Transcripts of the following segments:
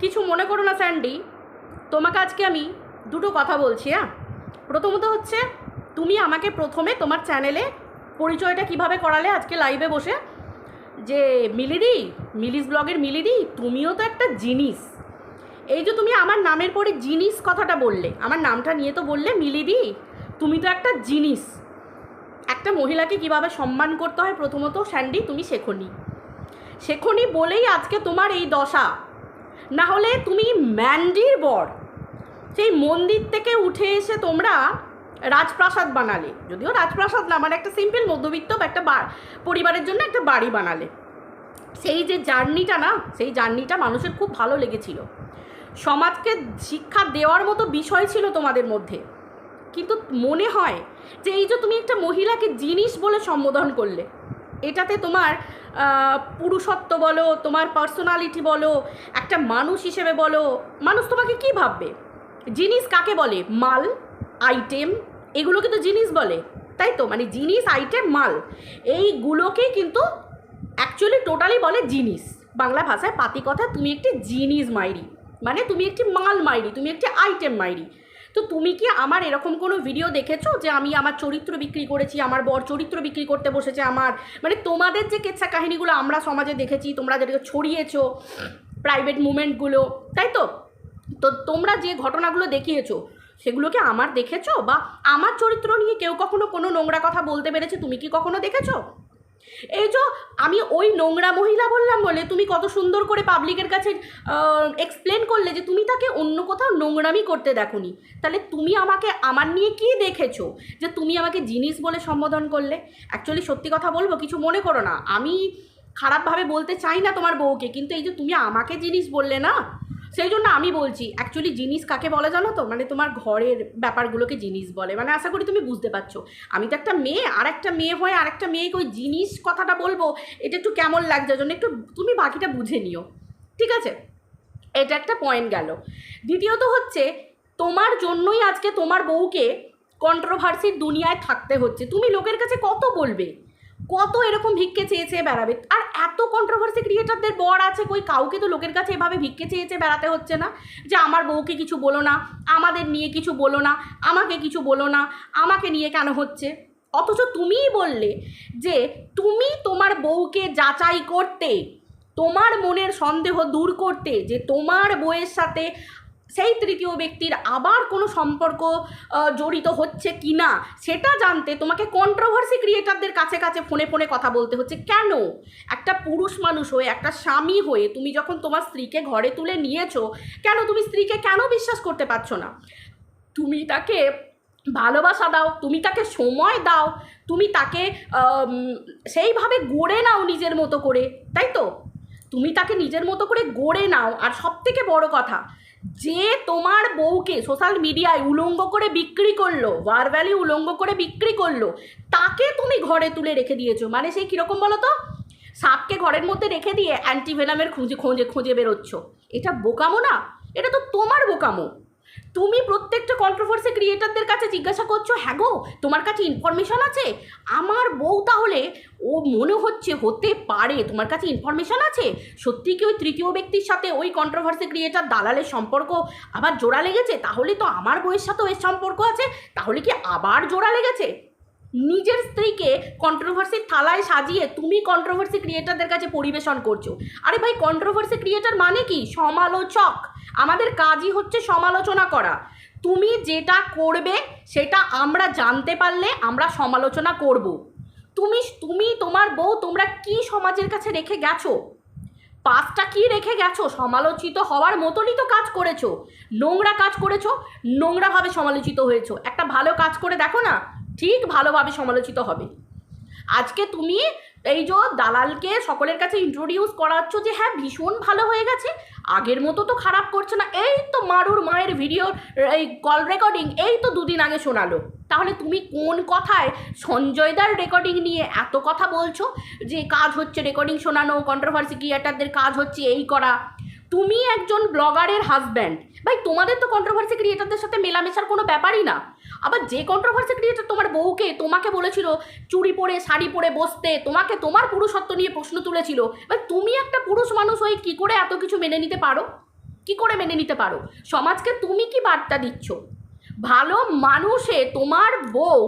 কিছু মনে করো না, স্যান্ডি। তোমাকে আজকে আমি দুটো কথা বলছি হ্যাঁ? প্রথমত হচ্ছে, তুমি আমাকে প্রথমে তোমার চ্যানেলে পরিচয়টা কীভাবে করালে আজকে লাইভে বসে? যে মিলিদি, মিলিস ব্লগের মিলিদি, তুমিও তো একটা জিনিস। এই যে তুমি আমার নামের পরে জিনিস কথাটা বললে, আমার নামটা নিয়ে তো বললে, মিলিদি, তুমি তো একটা জিনিস। একটা মহিলাকে কীভাবে সম্মান করতে হয়, প্রথমত স্যান্ডি, তুমি শেখনি। শেখনি বলেই আজকে তোমার এই দশা। না হলে তুমি ম্যান্ডির বর। সেই মন্দির থেকে উঠে এসে তোমরা রাজপ্রাসাদ বানালে। যদিও রাজপ্রাসাদ না মানে একটা সিম্পল মধ্যবিত্ত বা একটা পরিবারের জন্য একটা বাড়ি বানালে। সেই যে জার্নিটা না, সেই জার্নিটা মানুষের খুব ভালো লেগেছিল। সমাজকে শিক্ষা দেওয়ার মতো বিষয় ছিল তোমাদের মধ্যে। কিন্তু মনে হয় যে এই যে তুমি একটা মহিলাকে জিনিস বলে সম্বোধন করলে, এটাতে তোমার পুরুষত্ব বলো, তোমার পার্সোনালিটি বলো, একটা মানুষ হিসেবে বলো, মানুষ তোমাকে কি ভাববে? জিনিস কাকে বলে? মাল আইটেম এগুলোকে তো জিনিস বলে, তাই তো? মানে জিনিস আইটেম মাল এইগুলোকেই কিন্তু অ্যাকচুয়ালি টোটালি বলে জিনিস। বাংলা ভাষায় পাতি কথা তুমি একটি জিনিস মাইরি মানে তুমি একটি মাল মাইরি, তুমি একটি আইটেম মাইরি। তো তুমি কি আমার এরকম কোনো ভিডিও দেখেছ যে আমি আমার চরিত্র বিক্রি করেছি, আমার বর চরিত্র বিক্রি করতে বসেছে আমার? মানে তোমাদের যে কেচ্ছা কাহিনীগুলো আমরা সমাজে দেখেছি, তোমরা যেটাকে ছড়িয়েছো প্রাইভেট মুভমেন্টগুলো তাই তো? তো তোমরা যে ঘটনাগুলো দেখিয়েছো, সেগুলোকে আমার দেখেছ? বা আমার চরিত্র নিয়ে কেউ কখনো কোনো নোংরা কথা বলতে পেরেছে, তুমি কি কখনো দেখেছ? এই যে আমি ওই নোংরা মহিলা বললাম বলে তুমি কত সুন্দর করে পাবলিকের কাছে এক্সপ্লেন করলে যে তুমি তাকে অন্য কোথাও নোংরামি করতে দেখোনি। তাহলে তুমি আমাকে, আমার নিয়ে কি দেখেছ? যে তুমি আমাকে জিনিস বলে সম্বোধন করলে? অ্যাকচুয়ালি সত্যি কথা বলব, কিছু মনে করো না। আমি খারাপভাবে বলতে চাই না তোমার বউকে, কিন্তু এই যে তুমি আমাকে জিনিস বললে না সেই জন্য আমি বলছি অ্যাকচুয়ালি জিনিস কাকে বলে জানো তো? মানে তোমার ঘরের ব্যাপারগুলোকে জিনিস বলে। মানে আশা করি তুমি বুঝতে পারছ। আমি তো একটা মেয়ে আর একটা মেয়ে হয়ে আর একটা মেয়েকে ওই জিনিস কথাটা বলব, এটা একটু কেমন লাগছে? জন্য একটু তুমি বাকিটা বুঝে নিও। ঠিক আছে? এটা একটা পয়েন্ট গেল। দ্বিতীয়ত হচ্ছে, তোমার জন্যই আজকে তোমার বউকে কন্ট্রোভার্সির দুনিয়ায় থাকতে হচ্ছে। তুমি লোকের কাছে কত বলবে? কত এরকম ভিক্ষে চেয়ে চেয়ে বেড়াবে? আর এত কন্ট্রোভার্সি ক্রিয়েটারদের বর আছে কই? কাউকে তো লোকের কাছে এভাবে ভিক্ষে চেয়ে চেয়ে বেড়াতে হচ্ছে না। যে আমার বউকে কিছু বলো না, আমাদের নিয়ে কিছু বলো না, আমাকে কিছু বলো না, আমাকে নিয়ে কেন হচ্ছে? অথচ তুমিই বললে যে তুমি তোমার বউকে যাচাই করতে, তোমার মনের সন্দেহ দূর করতে, যে তোমার বউয়ের সাথে সেই তৃতীয় ব্যক্তির আবার কোনো সম্পর্ক জড়িত হচ্ছে কি না সেটা জানতে তোমাকে কন্ট্রোভার্সি ক্রিয়েটারদের কাছে কাছে ফোনে ফোনে কথা বলতে হচ্ছে। কেন? একটা পুরুষ মানুষ হয়ে, একটা স্বামী হয়ে তুমি যখন তোমার স্ত্রীকে ঘরে তুলে নিয়েছো, কেন তুমি স্ত্রীকে কেন বিশ্বাস করতে পারছ না? তুমি তাকে ভালোবাসা দাও, তুমি তাকে সময় দাও, তুমি তাকে সেইভাবে গড়ে নাও নিজের মতো করে, তাই তো? তুমি তাকে নিজের মতো করে গড়ে নাও, আর সব থেকে বড় কথা যে তোমার বউকে সোশ্যাল মিডিয়ায় উলঙ্গ করে বিক্রি করল ওয়ার ভ্যালি উলঙ্গ করে বিক্রি করল, তাকে তুমি ঘরে তুলে রেখে দিয়েছ। মানে সেই কীরকম বলো তো সাপকে ঘরের মধ্যে রেখে দিয়ে অ্যান্টিভেনামের খুঁজে, খোঁজে, খুঁজে বেরোচ্ছ। এটা বোকামো না? এটা তো তোমার বোকামো। তুমি প্রত্যেকটা কন্ট্রোভার্সি ক্রিয়েটারদের কাছে জিজ্ঞাসা করছ হ্যাঁ গো, তোমার কাছে ইনফরমেশান আছে? আমার বউ তাহলে, ও মনে হচ্ছে হতে পারে, তোমার কাছে ইনফরমেশান আছে? সত্যি কি ওই তৃতীয় ব্যক্তির সাথে ওই কন্ট্রোভার্সি ক্রিয়েটার দালালের সম্পর্ক আবার জোড়া লেগেছে? তাহলে তো আমার বউয়ের সাথেও এর সম্পর্ক আছে, তাহলে কি আবার জোড়া লেগেছে? নিজের স্ত্রীকে কন্ট্রোভার্সির থালায় সাজিয়ে তুমি কন্ট্রোভার্সি ক্রিয়েটারদের কাছে পরিবেশন করছ। আরে ভাই কন্ট্রোভার্সি ক্রিয়েটার মানে কি? সমালোচক। আমাদের কাজই হচ্ছে সমালোচনা করা। তুমি যেটা করবে, সেটা আমরা জানতে পারলে আমরা সমালোচনা করব। তুমি তুমি, তোমার বউ, তোমরা কি সমাজের কাছে রেখে গেছো? পাঁচটা কি রেখে গেছো? সমালোচিত হওয়ার মতনই তো কাজ করেছ। নোংরা কাজ করেছ, নোংরাভাবে সমালোচিত হয়েছো। একটা ভালো কাজ করে দেখো না ঠিক ভালোভাবে সমালোচিত হবে। আজকে তুমি এই যে দালালকে সকলের কাছে ইন্ট্রোডিউস করাচ্ছ যে হ্যাঁ ভীষণ ভালো হয়ে গেছে, আগের মতো তো খারাপ করছে না। এই তো মারুর মায়ের ভিডিও এই কল রেকর্ডিং এই তো দুদিন আগে শোনালো। তাহলে তুমি কোন কথায় সঞ্জয়দার রেকর্ডিং নিয়ে এত কথা বলছো? যে কাজ হচ্ছে রেকর্ডিং শোনানো কন্ট্রোভার্সি ক্রিয়েটারদের কাজ হচ্ছে এই করা। তুমি একজন ব্লগারের হাজব্যান্ড ভাই, তোমাদের তো কন্ট্রোভার্সি ক্রিয়েটারদের সাথে মেলামেশার কোনো ব্যাপারই না। আবার যে কন্ট্রোভার্সি ক্রিয়েটার তোমার বউকে তোমাকে বলেছিল, চুড়ি পরে, শাড়ি পরে বসতে, তোমাকে তোমার পুরুষত্ব নিয়ে প্রশ্ন তুলেছিল, ভাই, তুমি একটা পুরুষ মানুষ হয়ে কী করে এত কিছু মেনে নিতে পারো? কি করে মেনে নিতে পারো? সমাজকে তুমি কি বার্তা দিচ্ছ? ভালো মানুষে তোমার বউ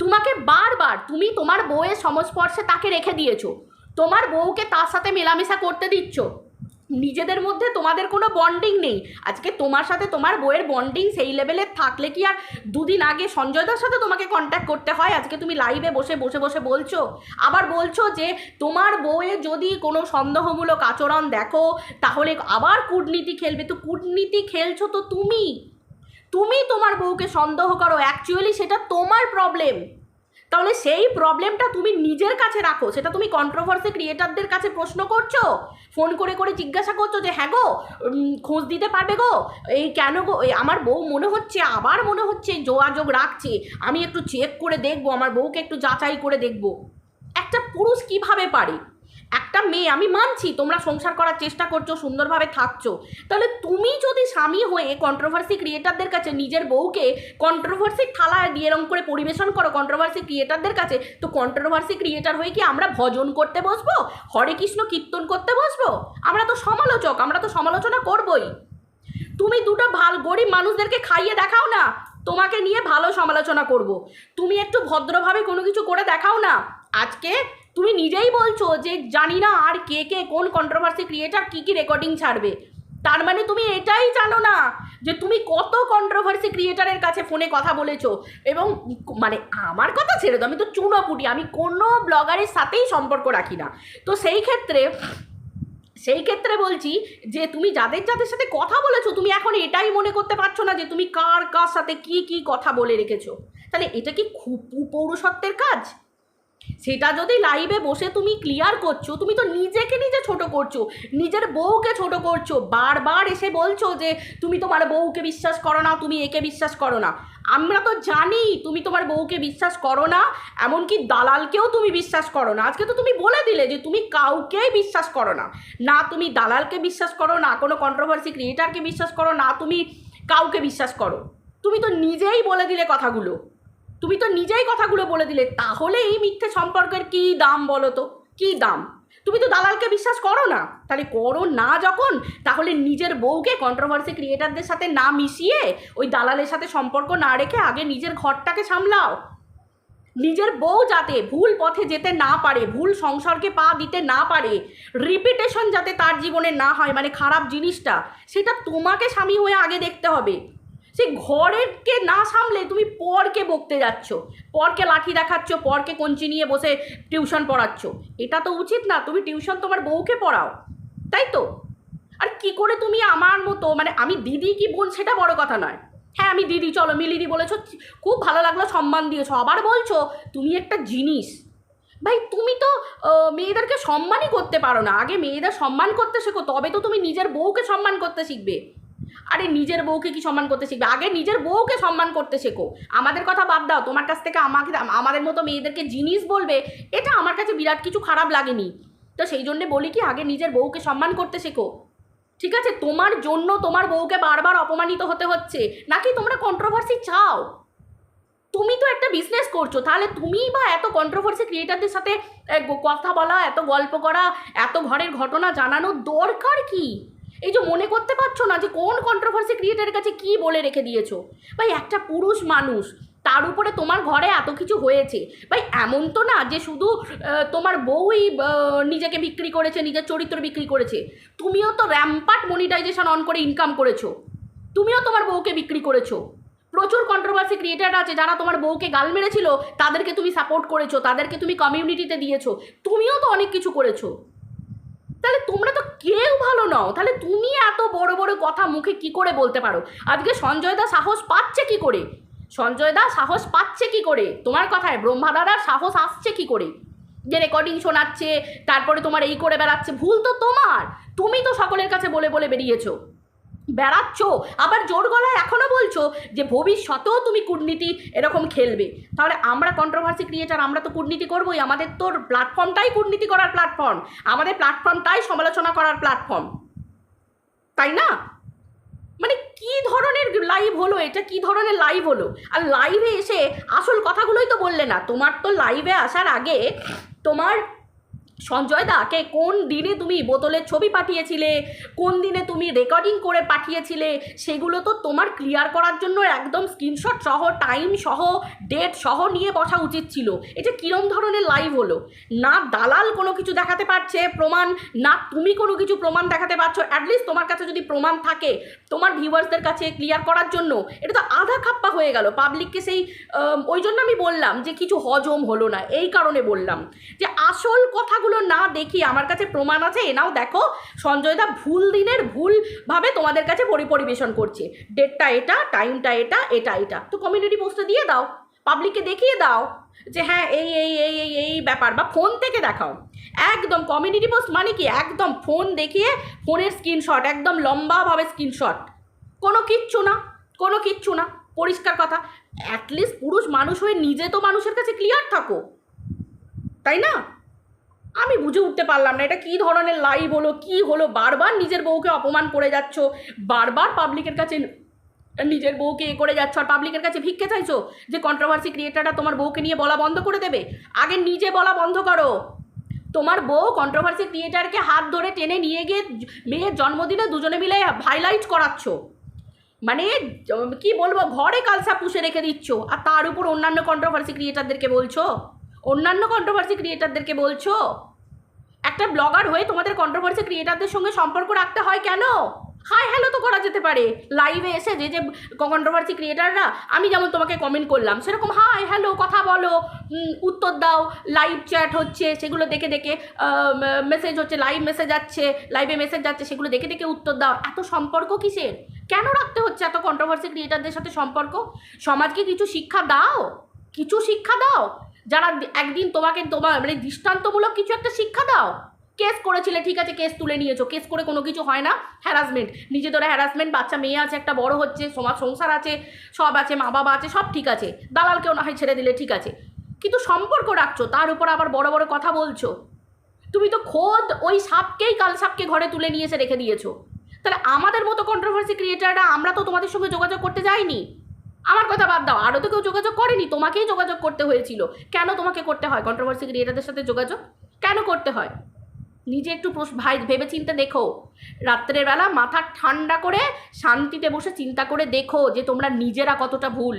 তোমাকে বারবার, তুমি তোমার বউয়ের সংস্পর্শে তাকে রেখে দিয়েছ। তোমার বউকে তার সাথে মেলামেশা করতে দিচ্ছ। নিজেদের মধ্যে তোমাদের কোনো বন্ডিং নেই। আজকে তোমার সাথে তোমার বউয়ের বন্ডিং সেই লেভেলের থাকলে কি আর দুদিন আগে সঞ্জয়দার সাথে তোমাকে কন্ট্যাক্ট করতে হয়? আজকে তুমি লাইভে বসে বসে বসে বলছো। আবার বলছো যে তোমার বউয়ের যদি কোনো সন্দেহমূলক আচরণ দেখো, তাহলে আবার কূটনীতি খেলবে। তো কূটনীতি খেলছো তো তুমি। তুমি তোমার বউকে সন্দেহ করো। অ্যাকচুয়ালি সেটা তোমার প্রবলেম তাহলে সেই প্রবলেমটা তুমি নিজের কাছে রাখো। সেটা তুমি কন্ট্রোভার্সি ক্রিয়েটারদের কাছে প্রশ্ন করছ? ফোন করে করে জিজ্ঞাসা করছ যে হ্যাঁ গো খোঁজ দিতে পারবে গো? এই কেন গো? আমার বউ মনে হচ্ছে, আবার মনে হচ্ছে যোগাযোগ রাখছে। আমি একটু চেক করে দেখব, আমার বউকে একটু যাচাই করে দেখব। একটা পুরুষ কীভাবে পারে? একটা মেয়ে, আমি মানছি, তোমরা সংসার করার চেষ্টা করছ, সুন্দরভাবে থাকছো। তাহলে তুমি যদি স্বামী হয়ে কন্ট্রোভার্সি ক্রিয়েটারদের কাছে, নিজের বউকে কন্ট্রোভার্সি থালায় দিয়ে এরম করে পরিবেশন করো কন্ট্রোভার্সি ক্রিয়েটারদের কাছে, তো কন্ট্রোভার্সি ক্রিয়েটার হয়ে কি আমরা ভজন করতে বসবো? হরে কৃষ্ণ কীর্তন করতে বসবো? আমরা তো সমালোচক, আমরা তো সমালোচনা করবই। তুমি দুটো ভালো গরিব মানুষদেরকে খাইয়ে দেখাও না, তোমাকে নিয়ে ভালো সমালোচনা করব। তুমি একটু ভদ্রভাবে কোনো কিছু করে দেখাও না। আজকে তুমি নিজেই বলছো যে জানি না আর কে কে কোন কন্ট্রোভার্সি ক্রিয়েটার কী কী রেকর্ডিং ছাড়বে। তার মানে তুমি এটাই জানো না যে তুমি কত কন্ট্রোভার্সি ক্রিয়েটারের কাছে ফোনে কথা বলেছ। এবং মানে আমার কথা ছেড়ে দাও, আমি তো চুনোপুটি, আমি কোনো ব্লগারের সাথেই সম্পর্ক রাখি না। তো সেই ক্ষেত্রে সেই ক্ষেত্রে বলছি যে তুমি যাদের যাদের সাথে কথা বলেছ, তুমি এখন এটাই মনে করতে পারছ না যে তুমি কার কার সাথে কি কি কথা বলে রেখেছো। তাহলে এটা কি খুব পৌরসত্বের কাজ? সেটা যদি লাইভে বসে তুমি ক্লিয়ার করছ, তুমি তো নিজেকে নিজে ছোট করছ, নিজের বউকে ছোট করছ, বারবার এসে বলছো যে তুমি তোমার বউকে বিশ্বাস করো না, তুমি একে বিশ্বাস করো না। আমরা তো জানি তুমি তোমার বউকে বিশ্বাস করো না, এমনকি দালালকেও তুমি বিশ্বাস করো না। আজকে তো তুমি বলে দিলে যে তুমি কাউকেই বিশ্বাস করো না। না তুমি দালালকে বিশ্বাস করো, না কোনো কন্ট্রোভার্সি ক্রিয়েটারকে বিশ্বাস করো, না তুমি কাউকে বিশ্বাস করো। তুমি তো নিজেই বলে দিলে কথাগুলো। তুমি তো নিজেই কথাগুলো বলে দিলে, তাহলে এই মিথ্যে সম্পর্কের কী দাম বলো তো? কী দাম? তুমি তো দালালকে বিশ্বাস করো না। তাহলে করো না যখন, তাহলে নিজের বউকে কন্ট্রোভার্সি ক্রিয়েটারদের সাথে না মিশিয়ে ওই দালালের সাথে সম্পর্ক না রেখে আগে নিজের ঘরটাকে সামলাও। নিজের বউ যাতে ভুল পথে যেতে না পারে, ভুল সংসারকে পা দিতে না পারে রিপিটেশন যাতে তার জীবনে না হয় মানে খারাপ জিনিসটা, সেটা তোমাকে স্বামী হয়ে আগে দেখতে হবে। সেই ঘরেরকে না সামলে তুমি পরকে বকতে যাচ্ছ। পরকে লাঠি দেখাচ্ছ, পরকে কঞ্চি নিয়ে বসে টিউশন পড়াচ্ছ। এটা তো উচিত না, তুমি টিউশন তোমার বউকে পড়াও, তাই তো? আর কি করে তুমি আমার মতো মানে আমি দিদি কি বোন সেটা বড় কথা নয়। হ্যাঁ আমি দিদি, চলো মিলিদি বলেছ, খুব ভালো লাগল, সম্মান দিয়েছ। আবার বলছো, তুমি একটা জিনিস, ভাই তুমি তো মেয়েদেরকে সম্মানই করতে পারো না। আগে মেয়েদের সম্মান করতে শেখো, তবে তো তুমি নিজের বউকে সম্মান করতে শিখবে। আরে নিজের বউকে কি সম্মান করতে শিখবে? আগে নিজের বউকে সম্মান করতে শেখো। আমাদের কথা বাদ দাও, তোমার কাছ থেকে আমাকে, আমাদের মতো মেয়েদেরকে জিনিস বলবে, এটা আমার কাছে বিরাট কিছু খারাপ লাগেনি। তো সেই জন্যে বলি কি, আগে নিজের বউকে সম্মান করতে শেখো। ঠিক আছে? তোমার জন্য তোমার বউকে বারবার অপমানিত হতে হচ্ছে। নাকি তোমরা কন্ট্রোভার্সি চাও? তুমি তো একটা বিজনেস করছ, তাহলে তুমি বা এত কন্ট্রোভার্সি ক্রিয়েটারদের সাথে কথা বলা, এত গল্প করা, এত ঘরের ঘটনা জানানোর দরকার কি? এই যে মনে করতে পারছ না যে কোন কন্ট্রোভার্সি ক্রিয়েটারের কাছে কি বলে রেখে দিয়েছ? ভাই, একটা পুরুষ মানুষ, তার উপরে তোমার ঘরে এত কিছু হয়েছে। ভাই, এমন তো না যে শুধু তোমার বউই নিজেকে বিক্রি করেছে, নিজের চরিত্র বিক্রি করেছে। তুমিও তো র্যাম্পার্ট মনিটাইজেশন অন করে ইনকাম করেছ। তুমিও তোমার বউকে বিক্রি করেছ। প্রচুর কন্ট্রোভার্সি ক্রিয়েটার আছে যারা তোমার বউকে গাল মেরেছিল, তাদেরকে তুমি সাপোর্ট করেছ, তাদেরকে তুমি কমিউনিটিতে দিয়েছ। তুমিও তো অনেক কিছু করেছ। কেউ ভালো নও। তাহলে তুমি এত বড় বড় কথা মুখে কি করে বলতে পারো? আজকে সঞ্জয় দা সাহস পাচ্ছে কি করে? সঞ্জয় দা সাহস পাচ্ছে কি করে? তোমার কথায় ব্রহ্মা দাদার সাহস আসছে কি করে? যে রেকর্ডিং শোনাচ্ছে, তারপরে তোমার এই করে বেড়াচ্ছে, ভুল তো তোমার। তুমি তো সকলের কাছে বলে বলে বেরিয়েছো। বেড়াচ্ছ, আবার জোর গলায় এখনও বলছো যে ভবিষ্যতেও তুমি কূটনীতি এরকম খেলবে। তাহলে আমরা কন্ট্রোভার্সি ক্রিয়েটার আমরা তো কূটনীতি করবোই, আমাদের তোর প্ল্যাটফর্মটাই কূটনীতি করার প্ল্যাটফর্ম আমাদের প্ল্যাটফর্মটাই সমালোচনা করার প্ল্যাটফর্ম তাই না? মানে কি ধরনের লাইভ হলো এটা? কি ধরনের লাইভ হলো? আর লাইভে এসে আসল কথাগুলোই তো বললে না। তোমার তো লাইভে আসার আগে তোমার সঞ্জয় দাকে কোন দিনে তুমি বোতলের ছবি পাঠিয়েছিলে? কোন দিনে তুমি রেকর্ডিং করে পাঠিয়েছিলে? সেগুলো তো তোমার ক্লিয়ার করার জন্য একদম স্ক্রিনশট সহ টাইম সহ ডেট সহ নিয়ে বসা উচিত ছিল। এটা কিরম ধরনের লাইভ হলো? না দালাল কোনো কিছু দেখাতে পারছে, প্রমাণ, না তুমি কোনো কিছু প্রমাণ দেখাতে পারছ অ্যাটলিস্ট তোমার কাছে যদি প্রমাণ থাকে, তোমার ভিউয়ার্সদের কাছে ক্লিয়ার করার জন্য। এটা তো আধা খাপ্পা হয়ে গেল পাবলিককে সেই ওই জন্য আমি বললাম যে কিছু হজম হলো না, এই কারণে বললাম। যে আসল কথাগুলো না দেখি, আমার কাছে প্রমাণ আছে, এনাও দেখো, সঞ্জয়দা ভুল দিনের ভুলভাবে তোমাদের কাছে পরি- পরিবেশন করছে। ডেটটা এটা টাইমটা এটা এটা এটা। তো কমিউনিটি পোস্টে দিয়ে দাও পাবলিককে দেখিয়ে দাও যে হ্যাঁ এই এই এই এই এই ব্যাপার, বা ফোন থেকে দেখাও। একদম কমিউনিটি পোস্ট মানে কি? একদম ফোন দেখিয়ে ফোনের স্ক্রিনশট একদম লম্বাভাবে স্ক্রিনশট কোনো কিচ্ছু না, কোনো কিচ্ছু না, পরিষ্কার কথা। অ্যাটলিস্ট পুরুষ মানুষ হয়ে নিজে তো মানুষের কাছে ক্লিয়ার থাকো। তাই না? আমি বুঝে উঠতে পারলাম না, এটা কী ধরনের লাইভ হলো কি হলো? বারবার নিজের বউকে অপমান করে যাচ্ছ, বারবার পাবলিকের কাছে নিজের বউকে এ করে যাচ্ছ, আর পাবলিকের কাছে ভিক্ষে চাইছো যে কন্ট্রোভার্সি ক্রিয়েটাররা তোমার বউকে নিয়ে বলা বন্ধ করে দেবে? আগে নিজে বলা বন্ধ করো। তোমার বউ কন্ট্রোভার্সি ক্রিয়েটারকে হাত ধরে টেনে নিয়ে গিয়ে মেয়ের জন্মদিনে দুজনে মিলে হাইলাইট করাচ্ছ। মানে কি বলব, ঘরে কালসা পুষে রেখে দিচ্ছ, আর তার উপর অন্যান্য কন্ট্রোভার্সি ক্রিয়েটারদেরকে বলছো? অন্যান্য কন্ট্রোভার্সি ক্রিয়েটারদেরকে বলছো? একটা ব্লগার হয়ে তোমাদের কন্ট্রোভার্সি ক্রিয়েটারদের সঙ্গে সম্পর্ক রাখতে হয় কেন? হাই হ্যালো তো করা যেতে পারে। লাইভে এসে যে যে কন্ট্রোভার্সি ক্রিয়েটাররা আমি যেমন তোমাকে কমেন্ট করলাম, সেরকম হাই হ্যালো কথা বলো উত্তর দাও লাইভ চ্যাট হচ্ছে, সেগুলো দেখে দেখে মেসেজ হচ্ছে লাইভ মেসেজ যাচ্ছে লাইভে মেসেজ যাচ্ছে, সেগুলো দেখে দেখে উত্তর দাও। এত সম্পর্ক কিসের? কেন রাখতে হচ্ছে এত কন্ট্রোভার্সি ক্রিয়েটারদের সাথে সম্পর্ক? সমাজকে কিছু শিক্ষা দাও, কিছু শিক্ষা দাও যারা একদিন তোমাকে তোমার মানে দৃষ্টান্তমূলক কিছু একটা শিক্ষা দাও। কেস করেছিলে, ঠিক আছে, কেস তুলে নিয়েছো, কেস করে কোনো কিছু হয় না। হ্যারাসমেন্ট নিজে ধরে হ্যারাসমেন্ট বাচ্চা মেয়ে আছে, একটা বড় হচ্ছে, সমাজ সংসার আছে, সব আছে মা বাবা আছে, সব ঠিক আছে। দালালকেও না হয় ছেড়ে দিলে ঠিক আছে। কিন্তু সম্পর্ক রাখছো, তার উপর আবার বড় বড় কথা বলছো। তুমি তো খোদ ওই সাপকেই কাল সাপকে ঘরে তুলে নিয়ে এসে রেখে দিয়েছ। তাহলে আমাদের মতো কন্ট্রোভার্সি ক্রিয়েটাররা আমরা তো তোমাদের সঙ্গে যোগাযোগ করতে যাইনি। আমার কথা বাদ দাও। আরও তো কেউ যোগাযোগ করেনি। তোমাকেই যোগাযোগ করতে হয়েছিল। কেন তোমাকে করতে হয়? কন্ট্রোভার্সি ক্রিয়েটারদের সাথে যোগাযোগ? কেন করতে হয়? নিজে একটু ভাই ভেবে চিন্তে দেখো। রাত্রের বেলা মাথা ঠান্ডা করে শান্তিতে বসে চিন্তা করে দেখো যে তোমরা নিজেরা কতটা ভুল।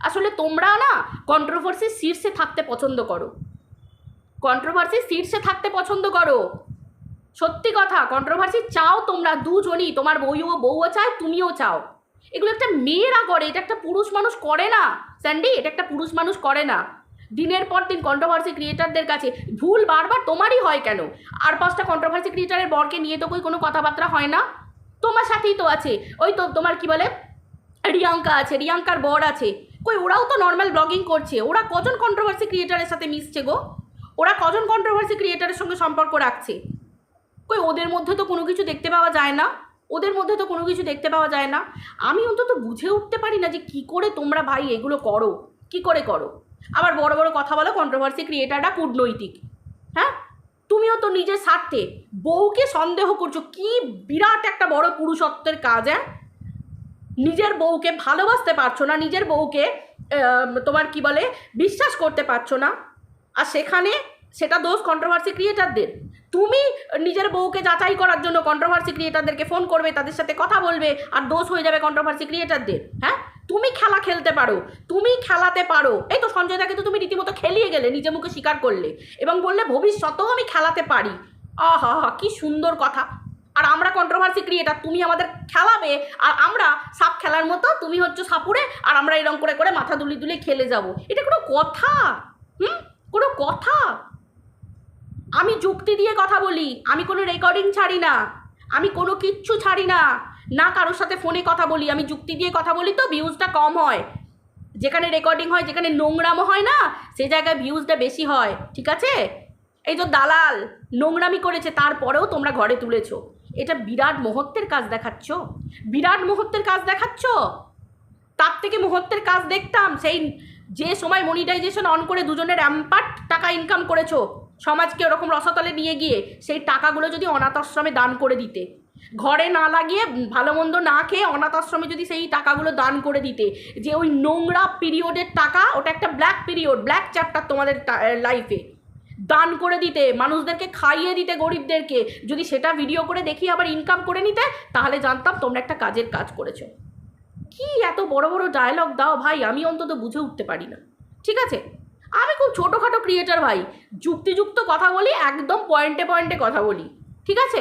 আসলে তোমরা না কন্ট্রোভার্সির শীর্ষে থাকতে পছন্দ করো। কন্ট্রোভার্সির শীর্ষে থাকতে পছন্দ করো। সত্যি কথা কন্ট্রোভার্সি চাও তোমরা দুজনই। তোমার বউও বউও চায়, তুমিও চাও। এগুলো একটা মেয়েরা করে, এটা একটা পুরুষ মানুষ করে না। স্যান্ডি এটা একটা পুরুষ মানুষ করে না। দিনের পর দিন কন্ট্রোভার্সি ক্রিয়েটারদের কাছে ভুল বারবার তোমারই হয় কেন? আর পাঁচটা কন্ট্রোভার্সি ক্রিয়েটারের বরকে নিয়ে তো কই কোনো কথাবার্তা হয় না? তোমার সাথেই তো আছে। ওই তো তোমার কি বলে? রিয়াঙ্কা আছে, রিয়াঙ্কার বর আছে। কই, ওরাও তো নর্মাল ব্লগিং করছে। ওরা কজন কন্ট্রোভার্সি ক্রিয়েটারের সাথে মিশছে গো? ওরা কজন কন্ট্রোভার্সি ক্রিয়েটারের সঙ্গে সম্পর্ক রাখছে? কই, ওদের মধ্যে তো কোনো কিছু দেখতে পাওয়া যায় না। ওদের মধ্যে তো কোনো কিছু দেখতে পাওয়া যায় না। আমি অন্তত বুঝে উঠতে পারি না যে কি করে তোমরা ভাই এগুলো করো। কি করে করো? আবার বড় বড় কথা বলো কন্ট্রোভার্সি ক্রিয়েটাররা কূটনৈতিক। হ্যাঁ? তুমিও তো নিজের স্বার্থে বউকে সন্দেহ করছ। কি বিরাট একটা বড় পুরুষত্বের কাজ হ্যাঁ? নিজের বউকে ভালোবাসতে পারছ না, নিজের বউকে তোমার কি বলে, বিশ্বাস করতে পারছ না। আর সেখানে সেটা দোষ কন্ট্রোভার্সি ক্রিয়েটারদের তুমি নিজের বউকে যাচাই করার জন্য কন্ট্রোভার্সি ক্রিয়েটারদেরকে ফোন করবে, তাদের সাথে কথা বলবে, আর দোষ হয়ে যাবে কন্ট্রোভার্সি ক্রিয়েটারদের হ্যাঁ? তুমি খেলা খেলতে পারো, তুমি খেলাতে পারো। এই তো সঞ্জয় দাকে তো তুমি রীতিমতো খেলিয়ে গেলে, নিজে মুখে স্বীকার করলে, এবং বললে ভবিষ্যতেও আমি খেলাতে পারি। আহা হা কি সুন্দর কথা। আর আমরা কন্ট্রোভার্সি ক্রিয়েটার তুমি আমাদের খেলাবে, আর আমরা সাপ খেলার মতো, তুমি হচ্ছে সাপুরে আর আমরা এরকম করে করে মাথা দুলি দুলি খেলে যাব। এটা কোনো কথা, হুম? কোনো কথা। আমি যুক্তি দিয়ে কথা বলি, আমি কোনো রেকর্ডিং ছাড়ি না, আমি কোনো কিচ্ছু ছাড়ি না না কারোর সাথে ফোনে কথা বলি, আমি যুক্তি দিয়ে কথা বলি তো ভিউজটা কম হয়। যেখানে রেকর্ডিং হয়, যেখানে নোংরামো হয় না, সে জায়গায় ভিউজটা বেশি হয়, ঠিক আছে? এই তো দালাল নোংরামি করেছে, তারপরেও তোমরা ঘরে তুলেছো। এটা বিরাট মুহূর্তের কাজ দেখাচ্ছ। বিরাট মুহূর্তের কাজ দেখাচ্ছ। তার থেকে মুহূর্তের কাজ দেখতাম, সেই যে সময় মনিটাইজেশন অন করে দুজনের অ্যাম্পার্ট টাকা ইনকাম করেছ। সমাজকে ওরকম রসতলে নিয়ে গিয়ে সেই টাকাগুলো যদি অনাথ আশ্রমে দান করে দিতে। ঘরে না লাগিয়ে ভালো মন্দ না খেয়ে অনাথ আশ্রমে যদি সেই টাকাগুলো দান করে দিতে। যে ওই নোংরা পিরিয়ডের টাকা, ওটা একটা ব্ল্যাক পিরিয়ড ব্ল্যাক চ্যাপ্টার তোমাদের লাইফে দান করে দিতে, মানুষদেরকে খাইয়ে দিতে, গরিবদেরকে। যদি সেটা ভিডিও করে দেখি, আবার ইনকাম করে নিতে, তাহলে জানতাম তোমরা একটা কাজের কাজ করেছ। কি এত বড় বড় ডায়লগ দাও ভাই, আমি অন্তত বুঝে উঠতে পারি না। ঠিক আছে? আমি খুব ছোটোখাটো ক্রিয়েটার ভাই। যুক্তিযুক্ত কথা বলি, একদম পয়েন্টে পয়েন্টে কথা বলি। ঠিক আছে?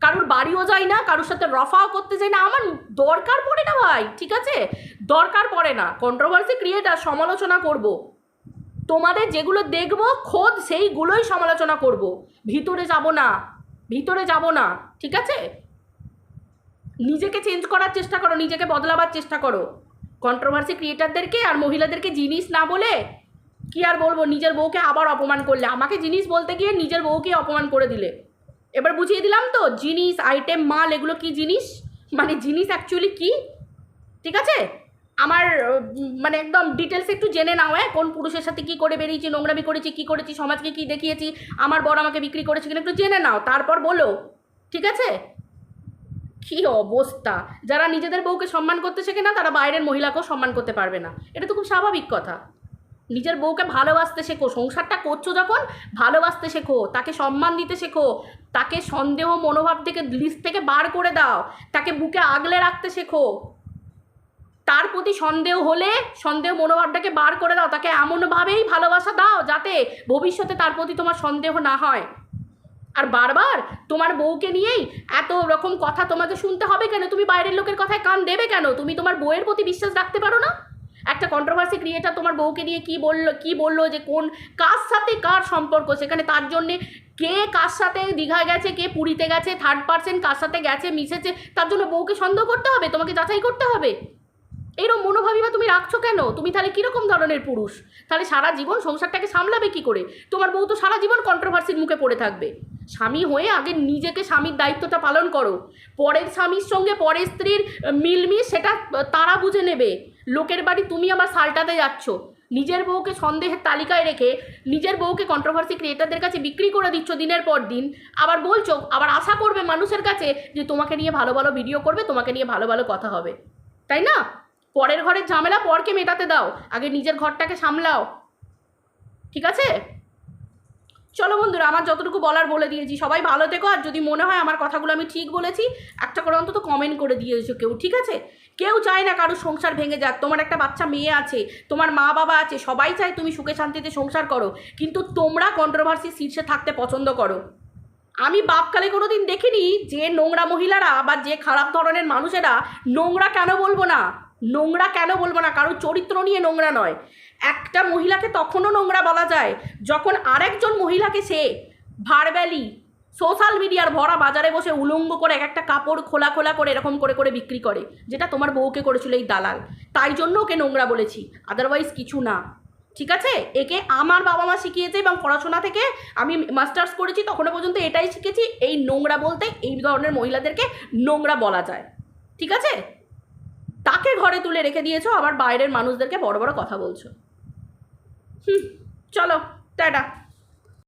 কারোর বাড়িও যাই না, কারোর সাথে রফাও করতে চাই না, আমার দরকার পড়ে না ভাই, ঠিক আছে? দরকার পড়ে না। কন্ট্রোভার্সি ক্রিয়েটার সমালোচনা করব। তোমাদের যেগুলো দেখব, খোদ সেইগুলোই সমালোচনা করব। ভিতরে যাব না, ভিতরে যাব না, ঠিক আছে? নিজেকে চেঞ্জ করার চেষ্টা করো, নিজেকে বদলাবার চেষ্টা করো। কন্ট্রোভার্সি ক্রিয়েটারদেরকে আর মহিলাদেরকে জিনিস না বলে কি আর বলব, নিজের বউকে আবার অপমান করলে। আমাকে জিনিস বলতে গিয়ে নিজের বউকে অপমান করে দিলে। এবার বুঝিয়ে দিলাম তো, জিনিস আইটেম মাল, এগুলো কি জিনিস? মানে জিনিস অ্যাকচুয়ালি কি? ঠিক আছে? আমার মানে একদম ডিটেলস একটু জেনে নাও হ্যাঁ? কোন পুরুষের সাথে কি করে বেরিয়েছি, নোংরামি করেছি, কি করেছি, সমাজকে কি দেখিয়েছি, আমার বর আমাকে বিক্রি করেছে কিনা একটু জেনে নাও, তারপর বলো। ঠিক আছে? কি অবস্থা? যারা নিজেদের বউকে সম্মান করতে শেখে না তারা বাইরের মহিলাকেও সম্মান করতে পারবে না। এটা তো খুব স্বাভাবিক কথা। নিজের বউকে ভালোবাসতে শেখো, সংসারটা করছ যখন ভালোবাসতে শেখো, তাকে সম্মান দিতে শেখো, তাকে সন্দেহ মনোভাব থেকে লিস্ট থেকে বার করে দাও, তাকে বুকে আগলে রাখতে শেখো। তার প্রতি সন্দেহ হলে সন্দেহ মনোভাবটাকে বার করে দাও, তাকে এমনভাবেই ভালোবাসা দাও যাতে ভবিষ্যতে তার প্রতি তোমার সন্দেহ না হয়। আর বারবার তোমার বউকে নিয়েই এত রকম কথা তোমাকে শুনতে হবে কেন? তুমি বাইরের লোকের কথায় কান দেবে কেন? তুমি তোমার বউয়ের প্রতি বিশ্বাস রাখতে পারো না? একটা কন্ট্রোভার্সি ক্রিয়েটার তোমার বউকে নিয়ে কি বলল কি বলল যে কোন, কার সাথে কার সম্পর্ক? সেখানে তার জন্যে কে কার সাথে দীঘায় গেছে, কে পুরীতে গেছে থার্ড পার্সন কার সাথে গেছে, মিশেছে, তার জন্য বউকে সন্দেহ করতে হবে? তোমাকে যাচাই করতে হবে? এরকম মনোভাবিবা তুমি রাখছো কেন? তুমি তাহলে কীরকম ধরনের পুরুষ? তাহলে সারা জীবন সংসারটাকে সামলাবে কি করে? তোমার বউ তো সারা জীবন কন্ট্রোভার্সির মুখে পড়ে থাকবে। স্বামী হয়ে আগে নিজেকে স্বামীর দায়িত্বটা পালন করো। পরের স্বামীর সঙ্গে পরের স্ত্রীর মিলমিশ সেটা তারা বুঝে নেবে। লোকের বাড়ি তুমি আবার সালটাতে যাচ্ছ। নিজের বউকে সন্দেহের তালিকায় রেখে নিজের বউকে কন্ট্রোভার্সি ক্রিয়েটারদের কাছে বিক্রি করে দিচ্ছ দিনের পর দিন। আবার বলছো, আবার আশা করবে মানুষের কাছে যে তোমাকে নিয়ে ভালো ভালো ভিডিও করবে, তোমাকে নিয়ে ভালো ভালো কথা হবে। তাই না? পরের ঘরের ঝামেলা পরকে মেটাতে দাও, আগে নিজের ঘরটাকে সামলাও। ঠিক আছে? চলো বন্ধুরা, আমার যতটুকু বলার বলে দিয়েছি। সবাই ভালো থেকো, আর যদি মনে হয় আমার কথাগুলো আমি ঠিক বলেছি, একটা করে অন্তত কমেন্ট করে দিয়েছ কেউ। ঠিক আছে? কেউ চায় না কারোর সংসার ভেঙে যাক। তোমার একটা বাচ্চা মেয়ে আছে, তোমার মা বাবা আছে, সবাই চায় তুমি সুখে শান্তিতে সংসার করো। কিন্তু তোমরা কন্ট্রোভার্সি শীর্ষে থাকতে পছন্দ করো। আমি বাপকালে কোনো দিন দেখিনি যে নোংরা মহিলারা বা যে খারাপ ধরনের মানুষেরা নোংরা কেন বলব না, নোংরা কেন বলব না, কারোর চরিত্র নিয়ে নোংরা নয়। একটা মহিলাকে তখনও নোংরা বলা যায় যখন আরেকজন মহিলাকে সে ভারভ্যালি সোশ্যাল মিডিয়ার ভরা বাজারে বসে উলঙ্গ করে এক একটা কাপড় খোলা খোলা করে এরকম করে করে বিক্রি করে, যেটা তোমার বউকে করেছিল এই দালাল। তাই জন্য ওকে নোংরা বলেছি আদারওয়াইজ কিছু না। ঠিক আছে? একে আমার বাবা মা শিখিয়েছে এবং পড়াশোনা থেকে আমি মাস্টার্স করেছি, তখনও পর্যন্ত এটাই শিখেছি, এই নোংরা বলতে এই ধরনের মহিলাদেরকে নোংরা বলা যায়। ঠিক আছে? তাকে ঘরে তুলে রেখে দিয়েছ, আবার বাইরের মানুষদেরকে বড় বড় কথা বলছো। হুম, চলো, টাটা।